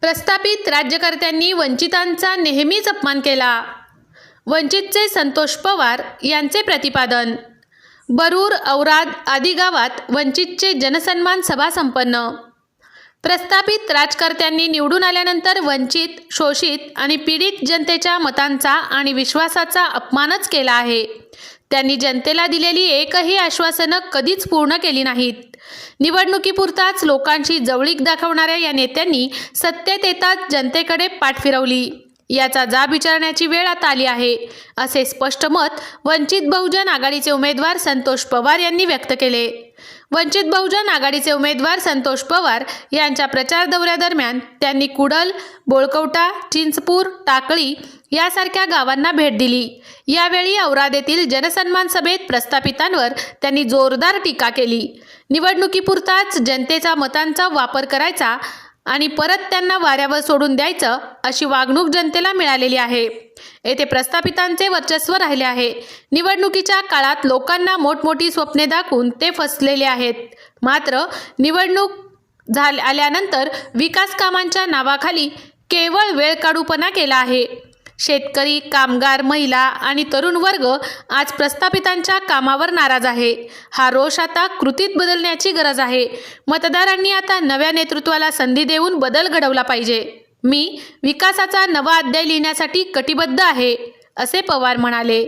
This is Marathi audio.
प्रस्थापित राज्यकर्त्यांनी वंचितांचा नेहमीच अपमान केला. वंचितचे संतोष पवार यांचे प्रतिपादन. बरूर औराद आदी गावात वंचितचे जनसन्मान सभा संपन्न प्रस्थापित राजकर्त्यांनी निवडून आल्यानंतर वंचित शोषित आणि पीडित जनतेच्या मतांचा आणि विश्वासाचा अपमानच केला आहे. त्यांनी जनतेला दिलेली एकही आश्वासनं कधीच पूर्ण केली नाहीत. निवडणुकीपुरताच लोकांची जवळीक दाखवणाऱ्या या नेत्यांनी सत्तेत येताच जनतेकडे पाठ फिरवली. याचा जाब विचारण्याची वेळ आता आली आहे असे स्पष्ट मत वंचित बहुजन आघाडीचे उमेदवार संतोष पवार यांनी व्यक्त केले. वंचित बहुजन आघाडीचे उमेदवार संतोष पवार यांच्या प्रचार दौऱ्यादरम्यान त्यांनी कुडल बोळकवटा चिंचपूर टाकळी यासारख्या गावांना भेट दिली. यावेळी औराद येथील जनसन्मान सभेत प्रस्थापितांवर त्यांनी जोरदार टीका केली. निवडणुकीपुरताच जनतेचा मतांचा वापर करायचा आणि परत त्यांना वाऱ्यावर सोडून द्यायचं अशी वागणूक जनतेला मिळालेली आहे. येथे प्रस्थापितांचे वर्चस्व राहिले आहे. निवडणुकीच्या काळात लोकांना मोठमोठी स्वप्ने दाखवून ते फसलेले आहेत. मात्र निवडणूक झाल आल्यानंतर विकास कामांच्या नावाखाली केवळ वेळ काढूपणा केला आहे. शेतकरी कामगार महिला आणि तरुण वर्ग आज प्रस्थापितांच्या कामावर नाराज आहे. हा रोष आता कृतीत बदलण्याची गरज आहे. मतदारांनी आता नव्या नेतृत्वाला संधी देऊन बदल घडवला पाहिजे. मी विकासाचा नवा अध्याय लिहिण्यासाठी कटिबद्ध आहे असे पवार म्हणाले.